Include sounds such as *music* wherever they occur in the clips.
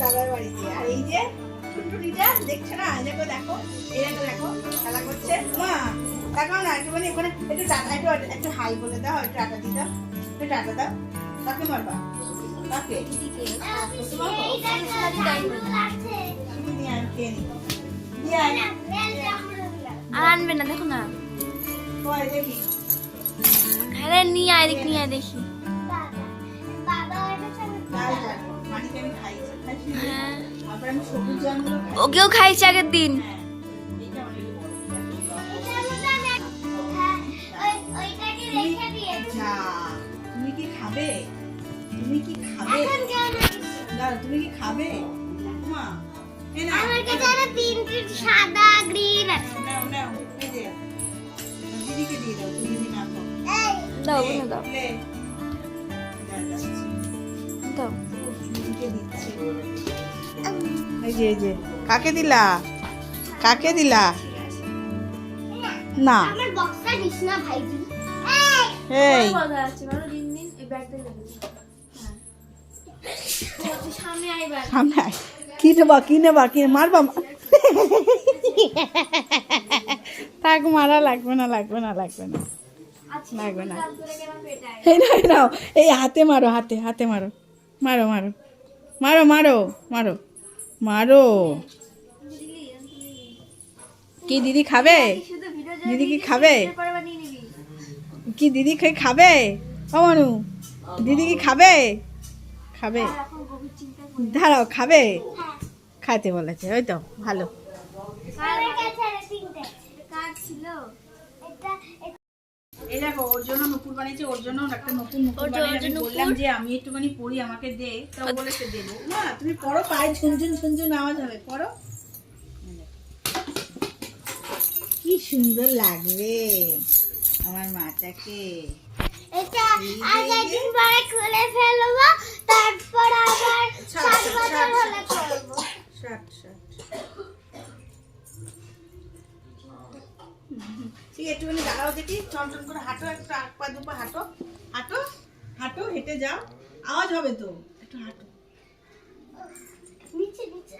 একটা দাদার বাড়িতে। আর এই যে টুনটুনিটা দেখছ না? দেখো দেখো এই দেখো দেখো খেলা করছে। মা দেখো না একটুখানি ওখানে একটু টাটা একটু একটু হাই বলে দাও একটু টাটা দিয়ে দাও একটু টাটা দাও। কাকে মারবা। আর আনবে না দেখো না। দেখি। নিয়ে আয় দেখ নিয়ে আয় দেখি। আমি খাই ওকেও খাইছে আগের দিন। হ্যাঁ এইটা অনেক বড়। যা, তুমি কি খাবে? তুমি কি খাবে তুমি কি খাবে? মা আমার কাছে আরও তিনটে সাদা গ্রিন আছে। নাও, নাও, এই যে। দিদিকে দিয়ে দাও তুমি দাও। দাও। দিচ্ছি। এই যে এই যে। কাকে দিলা? কাকে দিলা? না। এই। হ্যাঁ। সামনে আয়। কি নেবা কি নেবা কি মারবা মা- থাক মারা লাগবে না লাগবে না লাগবে না। আচ্ছা লাগবে না। নাও। এই হাতে মারো হাতে হাতে মারো। মারো মারো। মারো মারো মারো। মারো। কি দিদি খাবে? দিদি কি খাবে? কি দিদি খাবে? ও মানু, দিদি কি খাবে? খাবে। দাঁড়াও, খাবে? খাইতে বলেছে, ওই তো, ভালো। ছিল? এই দেখো ওর জন্য নুপুর বানিয়েছে ওর জন্য একটা নতুন নুপুর বানিয়ে আমি বললাম যে আমি একটুখানি পড়ি আমাকে দে। তো বলেছে দেবো না তুমি পড়ো পায়ে ঝুনঝুন ঝুনঝুন আওয়াজ হবে পড়ো। কি সুন্দর লাগবে আমার মাটাকে। এটা আজ একদিন পরে খুলে ফেলব তারপর আবার ছাড়, বছর হলে করব। শার্ট শার্ট আছে, একটুখানি দাঁড়াও দেখি করে হাঁটো একটু পা দু পা হাঁটো হাঁটো হাঁটো হেঁটে যাও। আওয়াজ হবে তো? একটু হাঁটো। নিচে নিচে।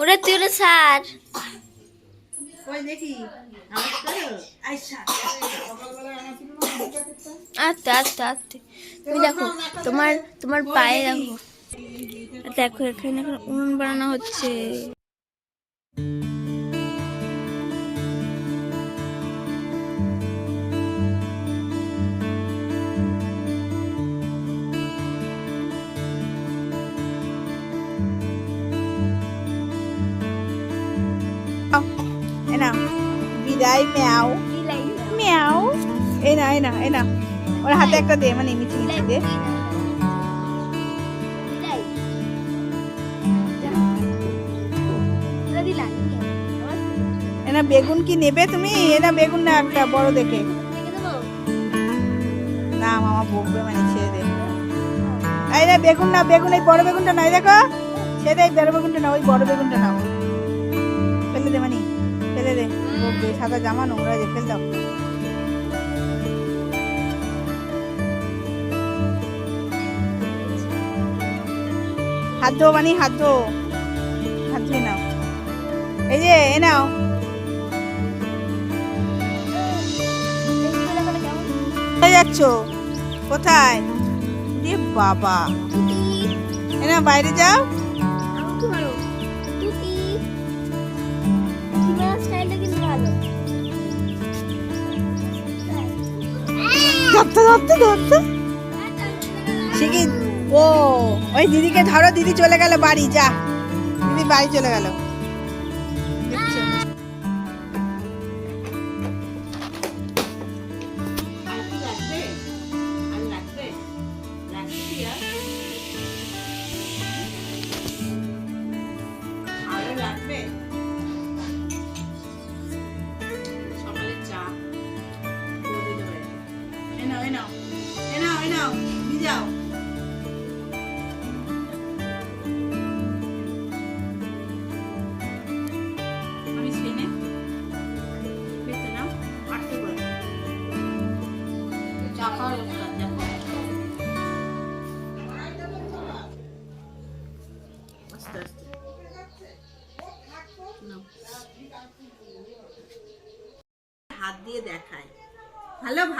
ওরে তুই ওরে সার দেখি? আস্তে আস্তে আস্তে। তুমি দেখো তোমার তোমার পায়ে দেখো? দেখো এখানে এখন উনুন বানানো হচ্ছে। এই নাও বিদায় ম্যাও। ম্যাও। এই না এই না এই না ওর হাতে একটা দে মানে মিচি মিচি দে। এনা বেগুন কি নেবে তুমি? এনা বেগুন না, একটা বড় দেখে। না, মামা বকবে মানে ছেড়ে দে। এই না, বেগুন না, বেগুন, এই বড় বেগুনটা নাই দেখো। ছেড়ে এই বড় বেগুনটা না, ওই বড় বেগুনটা নাও। ফেলে দে মানে ফেলে দে। বকবে, সাদা জামা, নোংরা যে, ফেল দাও। হাত ধো মানে হাত ধো। হাত ধুয়ে নাও। এই যে, এ নাও। কোথায় যাচ্ছ? কোথায়? এ বাবা। এ না বাইরে যাও। ধরতে ধরতে ধরতে। ও, ওই দিদিকে ধরো, দিদি চলে গেল বাড়ি, যা। দিদি বাড়ি চলে গেল।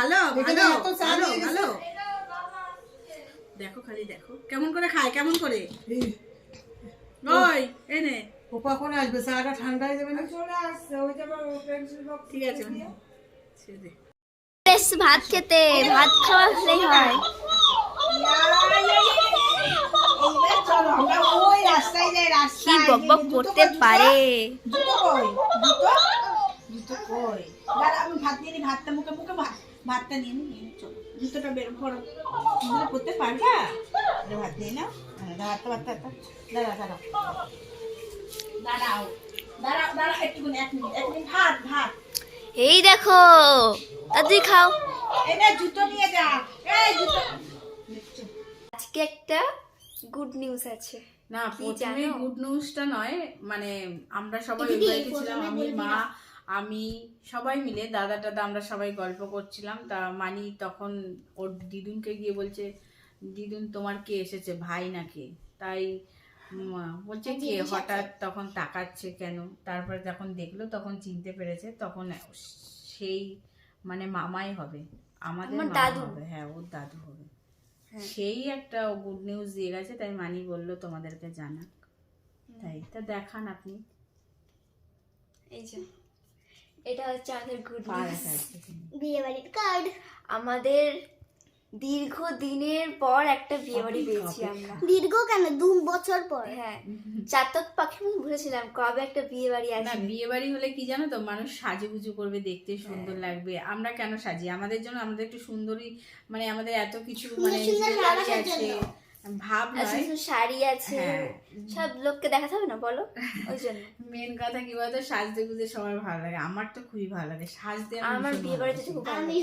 ভালো ভালো ভালো ভালো। দেখো খালি দেখো। কেমন করে খায় কেমন করে? ওই এনে। ও কখন আসবে? চাটা ঠান্ডা হয়ে যাবে না? ঠিক আছে। বেশ ভাত খেতে ভাত খাওয়া হলেই হয়। চলো আমরা ওই রাস্তায় যাই কি বক বক করতে পারে? জুতো কই? জুতো জুতো কই? দাঁড়া আমি ভাত নিয়ে ভাতটা মুখে মুখে ভাত ভাতটা নিয়ে নিয়ে চলো। জুতোটা বের করো। জুতো করতে পারবা? ভাত নিয়ে নাও। হ্যাঁ, দাঁড়া ভাতটা ভাতটা দাঁড়া দাঁড়াও দাঁড়াও। দাঁড়াও দাঁড়াও একটুখানি এক মিনিট এক মিনিট। ভাত ভাত। এই দেখো তাড়াতাড়ি খাও। এই নে জুতো নিয়ে যা। এই জুতো। আজকে একটা গুড নিউজ আছে। না প্রথমে? গুড নিউজটা নয় মানে আমরা সবাই ওই ছিলাম আমি মা আমি সবাই মিলে দাদা টাদা আমরা সবাই গল্প করছিলাম। তা মানি তখন ওর দিদুনকে গিয়ে বলছে দিদুন তোমার কে এসেছে? ভাই নাকি? তাই বলছে কি? হঠাৎ তখন তাকাচ্ছে কেন? তারপরে যখন দেখল তখন চিনতে পেরেছে তখন সেই মানে মামাই হবে। আমাদের আমার দাদু। হবে। হ্যাঁ ওর দাদু হবে। হ্যাঁ। সেই একটা গুড নিউজ দিয়ে গেছে তাই মানি বলল তোমাদেরকে জানাক। তাই তা দেখান আপনি। এই যে। এটা হচ্ছে আমাদের গুড। বিয়ে বাড়ির কার্ড আমাদের দীর্ঘ দিনের পর একটা বিয়ে বাড়ি পেয়েছি আমরা। দীর্ঘ কেন? দু বছর পর। হ্যাঁ চাতক পাখি আমি ভুলেছিলাম কবে একটা বিয়ে বাড়ি না বিয়ে বাড়ি হলে কি জানো তো মানুষ সাজুগুজু করবে দেখতে সুন্দর লাগবে। আমরা কেন সাজি? আমাদের জন্য আমাদের একটু সুন্দরী মানে আমাদের এত কিছু মানে আছে। ভাব শুধু শাড়ি আছে হ্যাঁ। সব লোককে দেখাতে হবে না বলো? ওই জন্য। মেন কথা কি বলতো সাজতে গুজতে সবার ভালো লাগে আমার তো খুবই ভালো লাগে সাজতে আমার বিয়ে বাড়িতে। খুব আমি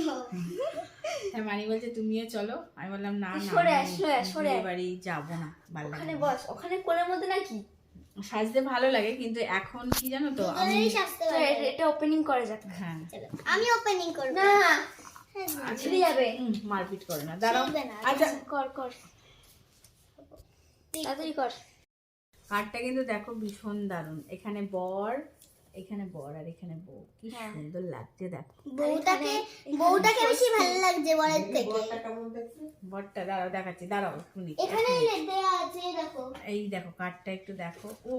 তাই *laughs* মানি বলছে তুমিও চলো। আমি বললাম না না সরে সরে বাড়ি যাব না ভালো ওখানে বস ওখানে কোলের মধ্যে নাকি? সাজতে ভালো লাগে কিন্তু এখন কি জানো তো আমি এটা- এটা ওপেনিং করা যাক। হ্যাঁ। আমি ওপেনিং করব। না। ছিঁড়ে যাবে। মারপিট করে না দাঁড়াও। আচ্ছা কর কর। তাড়াতাড়ি কর। কিন্তু দেখো ভীষণ দারুণ। এখানে বর এখানে বর আর এখানে বউ। কি হ্যাঁ। সুন্দর লাগছে দেখো। বউটাকে বউটাকে বেশি ভালো লাগছে বরের থেকে। বরটা দাঁড়াও দেখাচ্ছি দাঁড়াও শুনি এখানে দেওয়া আছে দেখো। এই দেখো কার্ডটা একটু দেখো। ও।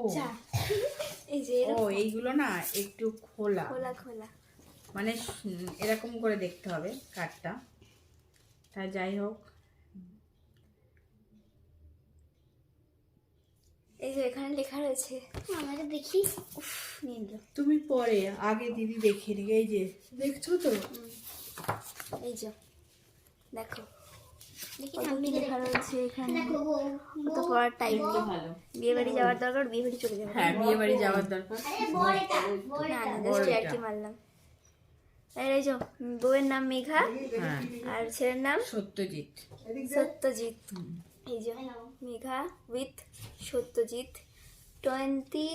এই যে ও এইগুলো না একটু খোলা। খোলা খোলা। মানে এরকম করে দেখতে হবে কার্ডটা তা যাই হোক। এই যে এখানে লেখা রয়েছে। আমাকে দেখি। উফ নিয়ে নিল। তুমি পরে আগে দিদি দেখে নি এই যে দেখছ তো? এই যে দেখো। লেখা রয়েছে এখানে। কত পড়ার টাইম তো ভালো। বিয়ে বাড়ি যাওয়ার দরকার বিয়ে বাড়ি চলে যাবে হ্যাঁ বিয়ে বাড়ি যাওয়ার দরকার। আরে বর না না জাস্ট আর কি মারলাম। এই যে বউয়ের নাম মেঘা হ্যাঁ। আর ছেলের নাম সত্যজিৎ। সত্যজিৎ। এই যে Megha with Satyajit twenty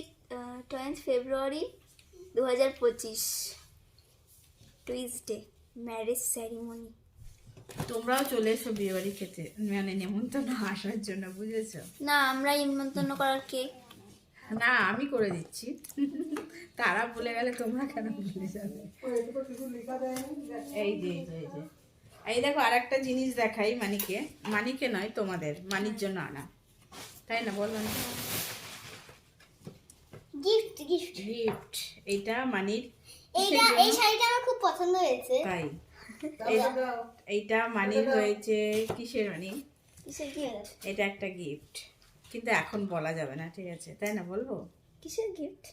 twentieth February দু হাজার পঁচিশ। টুইসডে ম্যারেজ সেরিমনি তোমরাও চলে এসো বিয়ে বাড়ি খেতে মানে নেমন্তন্ন আসার জন্য বুঝেছ? না আমরা ইমন্তন্ন করার কে? না আমি করে দিচ্ছি। তারা বলে গেলে তোমরা কেন ভুলে যাবে? এই যে এই যে। এই দেখো আর একটা জিনিস দেখাই মানিকে। মানিকে নয় তোমাদের। মানির জন্য আনা। তাই না? বললাম গিফট গিফট গিফট এইটা মানির এইটা এই শাড়িটা আমার খুব পছন্দ হয়েছে। তাই। এইটা মানির হয়েছে কিসের মানি? কিসের গিফট এটা একটা গিফট কিন্তু এখন বলা যাবে না ঠিক আছে? তাই না বলব? কিসের গিফট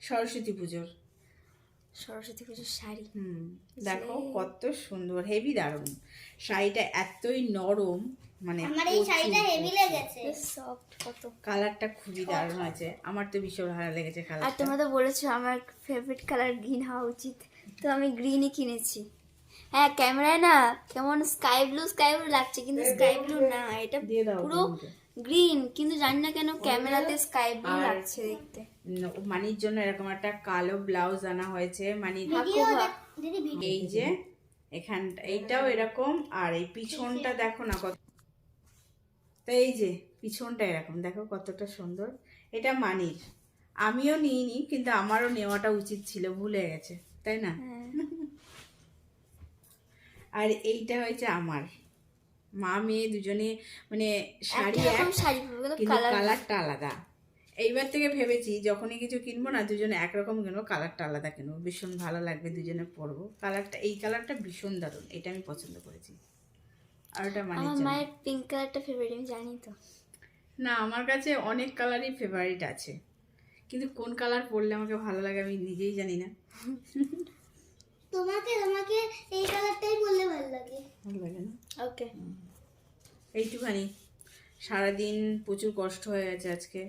সরস্বতী পুজোর। সরস্বতী পুজোর শাড়ি। হুম দেখো কত সুন্দর হেভি দারুণ। শাড়িটা এতই নরম মানে আমার এই শাড়িটা হেভি লেগেছে। সফট কত। কালারটা খুবই দারুণ আছে আমার তো ভীষণ ভালো লেগেছে কালার আর তোমরা তো বলেছ আমার ফেভারিট কালার গ্রিন হওয়া উচিত। তো আমি গ্রিনই কিনেছি। হ্যাঁ ক্যামেরায় না কেমন স্কাই ব্লু স্কাই ব্লু লাগছে কিন্তু স্কাই ব্লু না এটা পুরো। গ্রিন কিন্তু জানি না কেন ক্যামেরাতে স্কাই ব্লু লাগছে দেখতে। মানির জন্য এরকম একটা কালো ব্লাউজ আনা হয়েছে। ভিডিও এই যে এখান এইটাও এরকম আর এই পিছনটা দেখো না কত তো এই যে পিছনটা এরকম দেখো কতটা সুন্দর। এটা মানির। আমিও নিইনি কিন্তু আমারও নেওয়াটা উচিত ছিল ভুলে গেছে তাই না? হ্যাঁ। *laughs* আর এইটা হয়েছে আমার। মা মেয়ে দুজনে মানে শাড়ি কিন্তু কালারটা আলাদা। এইবার থেকে ভেবেছি যখনই কিছু কিনবো না দুজনে একরকম কিনবো কালারটা আলাদা কিনবো। ভীষণ ভালো লাগবে দুজনে পরবো। কালারটা এই কালারটা ভীষণ দারুণ এটা আমি পছন্দ করেছি। আর ওটা মানে আমার পিঙ্ক কালারটা ফেভারিট আমি জানি তো। না আমার কাছে অনেক কালারই ফেভারিট আছে। কিন্তু কোন কালার পরলে আমাকে ভালো লাগে আমি নিজেই জানি না। *laughs* তোমাকে তোমাকে এই কালারটাই বললে ভালো লাগে। ভালো লাগে না? ওকে এইটুখানি। সারাদিন প্রচুর কষ্ট হয়ে গেছে আজকে।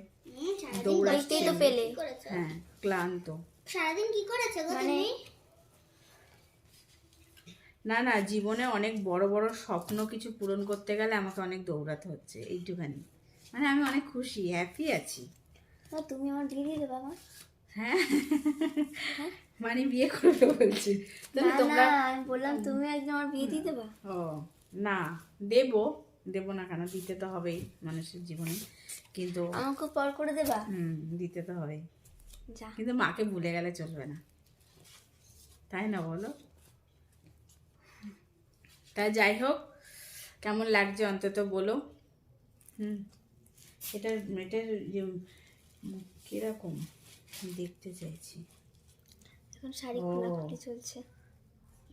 ওইটাই তো পেলে। হ্যাঁ ক্লান্ত। সারাদিন কি করেছ গো মানে? তুমি? না না জীবনে অনেক বড় বড় স্বপ্ন কিছু পূরণ করতে গেলে আমাকে অনেক দৌড়াতে হচ্ছে এইটুখানি। মানে আমি অনেক খুশি হ্যাপি আছি। তুমি আমার দিয়ে দেবে আমার হ্যাঁ। মানে বিয়ে করবে বলছি। না তোমরা আমি বললাম তুমি একদম আমার বিয়ে দিয়ে দেবা। ও না দেবো দেবো না কেন দিতে তো হবেই মানুষের জীবনে। কিন্তু আমাকে পর করে দেবা। হুম দিতে তো হবেই। যা। কিন্তু মাকে ভুলে গেলে চলবে না। তাই না বলো? তা যাই হোক কেমন লাগছে অন্তত বলো। হুম এটা এটার যে কীরকম? দেখতে চাইছি। এখন শাড়ি। খোলাখুলি চলছে।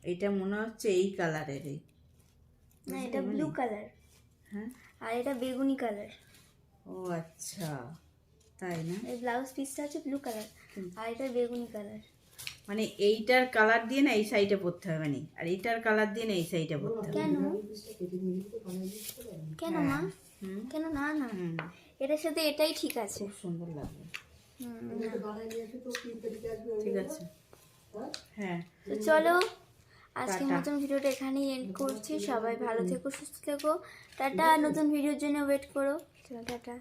এটা মনে হচ্ছে এই কালারেরই। না এটা ব্লু কালার হ্যাঁ? আর এটা বেগুনি কালার ও আচ্ছা। তাই না? এই ব্লাউজ পিসটা হচ্ছে ব্লু কালার আর এটা বেগুনি কালার মানে এইটার কালার দিয়ে না এই সাইডে পরতে হবে মানে? আর এইটার কালার দিয়ে না এই সাইডে পরতে হবে? কেন? কেন মা? হুম। কেন? না না। হুম। এটার সাথে এটাই ঠিক আছে। খুব সুন্দর লাগবে হুম, ঠিক আছে হ্যাঁ তো চলো আজকের নতুন মতন ভিডিওটা এখানেই এন্ড করছি। সবাই ভালো থেকো সুস্থ থেকো। টাটা নতুন ভিডিওর জন্য ওয়েট করো। টাটা।